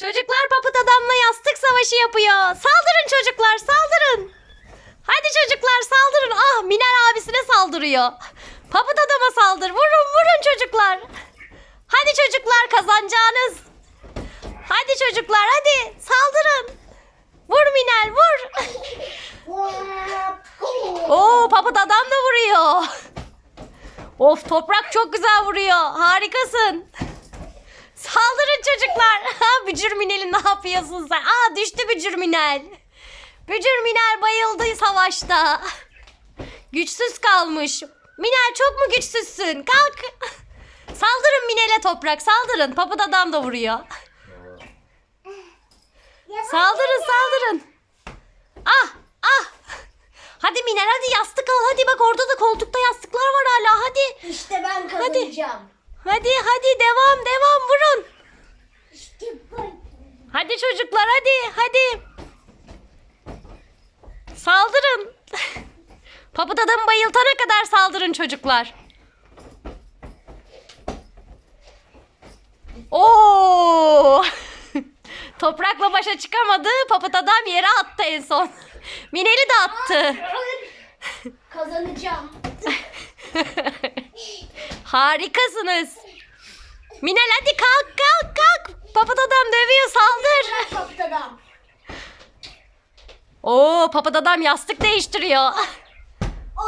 Çocuklar papıt adamla yastık savaşı yapıyor. Saldırın çocuklar saldırın. Hadi çocuklar saldırın. Ah Minel abisine saldırıyor. Papıt adama saldır. Vurun vurun çocuklar. Hadi çocuklar kazanacağınız. Hadi çocuklar hadi saldırın. Vur Minel vur. Oo papıt adam da vuruyor. Of toprak çok güzel vuruyor. Harikasın. Saldırın çocuklar. Ha Bücür Minel'i ne yapıyorsun sen? Aa düştü Bücür Minel. Bücür Minel bayıldı savaşta. Güçsüz kalmış. Minel çok mu güçsüzsün? Kalk. Saldırın Minel'e toprak saldırın. Papıt adam da vuruyor. Saldırın saldırın. Ah ah. Hadi Minel hadi yastık al. Hadi bak orada da koltukta yastıklar var hala. Hadi. İşte ben kazanacağım. Hadi hadi devam devam vurun. İşte. Hadi çocuklar hadi hadi. Saldırın. Papıt adamı bayıltana kadar saldırın çocuklar. Oo! Toprakla başa çıkamadı. Papıt adam yere attı en son. Mineli de attı. Kazanacağım. Harikasınız. Minel hadi kalk kalk kalk. Papıt adam dövüyor saldır. Kaptadan. Oo papıt adam yastık değiştiriyor.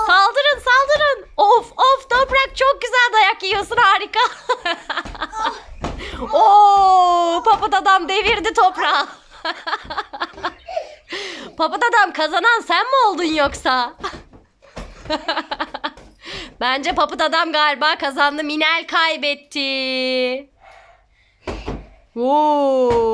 Saldırın saldırın. Of of toprak çok güzel dayak yiyorsun harika. Oo papıt adam devirdi toprağı. papıt adam kazanan sen mi oldun yoksa? Bence papıt adam galiba kazandı. Minel kaybetti. Oo.